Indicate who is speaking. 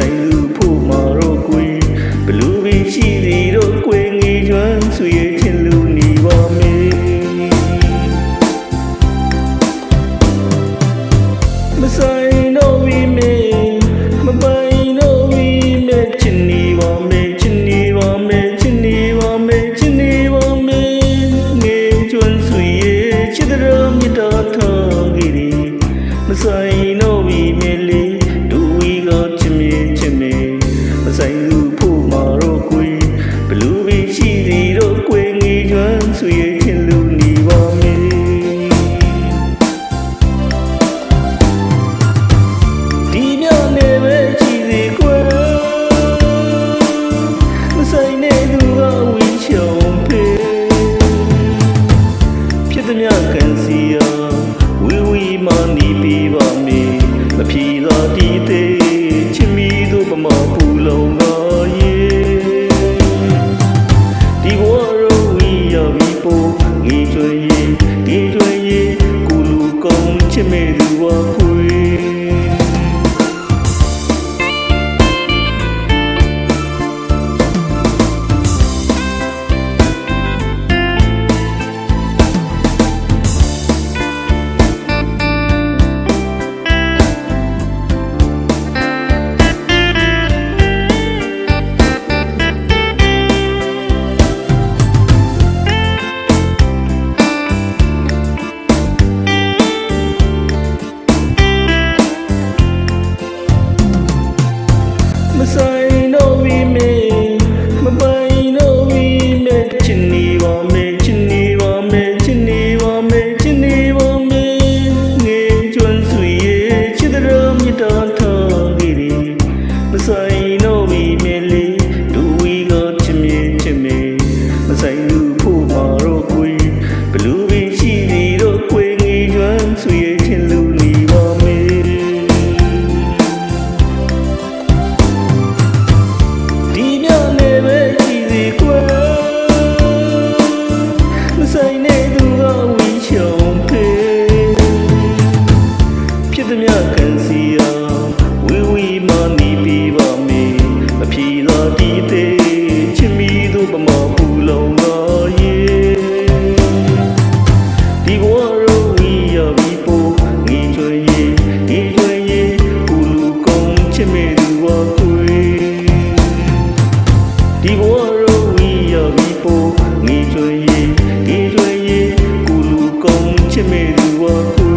Speaker 1: ဆိုင်သူဖို့မာတော့ကွေဘလူးပင်ရှိသည်တော့ကွေငေကျွမ်းဆွေရဲ့ချင်းလူနေပါမေမဆိုင်တော့ဝီမေမပိုင်တော့ဝီမေချင်းနေပါမေချင်းနေပါမေချင်းနေပါမေချင်းနေပါမေငေကျွမ်းဆွေရဲ့ချစ်တော်မြတ်တော်ထော်ကြီးမဆိုင်တော့ဝီမေ 我 sonho. ဘဝတော့ဝီရပြီပို့ငေကျွေးရီငေကျွေးရီကုလူကုံချစ်မေသူဝါကု